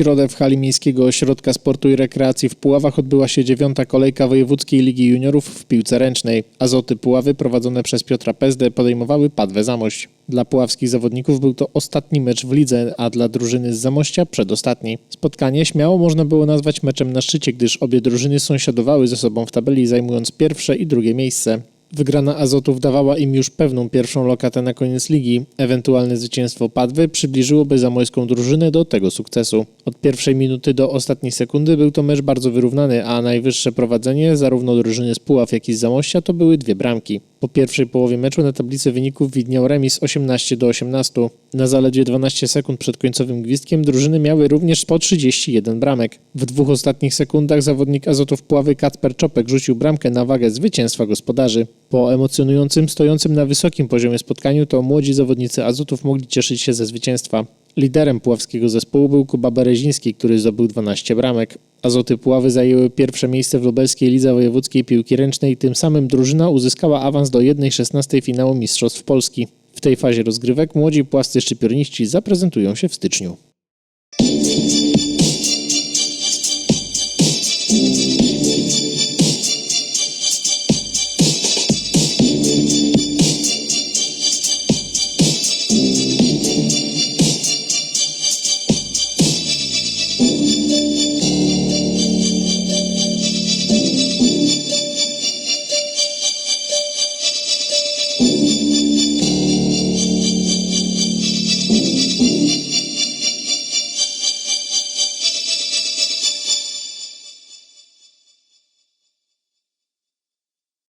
środę w hali Miejskiego Ośrodka Sportu i Rekreacji w Puławach odbyła się dziewiąta kolejka Wojewódzkiej Ligi Juniorów w piłce ręcznej. Azoty Puławy prowadzone przez Piotra Pezdę podejmowały Padwę Zamość. Dla puławskich zawodników był to ostatni mecz w lidze, a dla drużyny z Zamościa przedostatni. Spotkanie śmiało można było nazwać meczem na szczycie, gdyż obie drużyny sąsiadowały ze sobą w tabeli, zajmując pierwsze i drugie miejsce. Wygrana Azotów dawała im już pewną pierwszą lokatę na koniec ligi. Ewentualne zwycięstwo Padwy przybliżyłoby zamojską drużynę do tego sukcesu. Od pierwszej minuty do ostatniej sekundy był to mecz bardzo wyrównany, a najwyższe prowadzenie zarówno drużyny z Puław, jak i z Zamościa to były dwie bramki. Po pierwszej połowie meczu na tablicy wyników widniał remis 18 do 18. Na zaledwie 12 sekund przed końcowym gwizdkiem drużyny miały również po 31 bramek. W dwóch ostatnich sekundach zawodnik Azotów Puławy Kacper Czopek rzucił bramkę na wagę zwycięstwa gospodarzy. Po emocjonującym, stojącym na wysokim poziomie spotkaniu to młodzi zawodnicy Azotów mogli cieszyć się ze zwycięstwa. Liderem puławskiego zespołu był Kuba Bereziński, który zdobył 12 bramek. Azoty Puławy zajęły pierwsze miejsce w lubelskiej lidze wojewódzkiej piłki ręcznej, tym samym drużyna uzyskała awans do 1-16 finału Mistrzostw Polski. W tej fazie rozgrywek młodzi płascy szczypiorniści zaprezentują się w styczniu.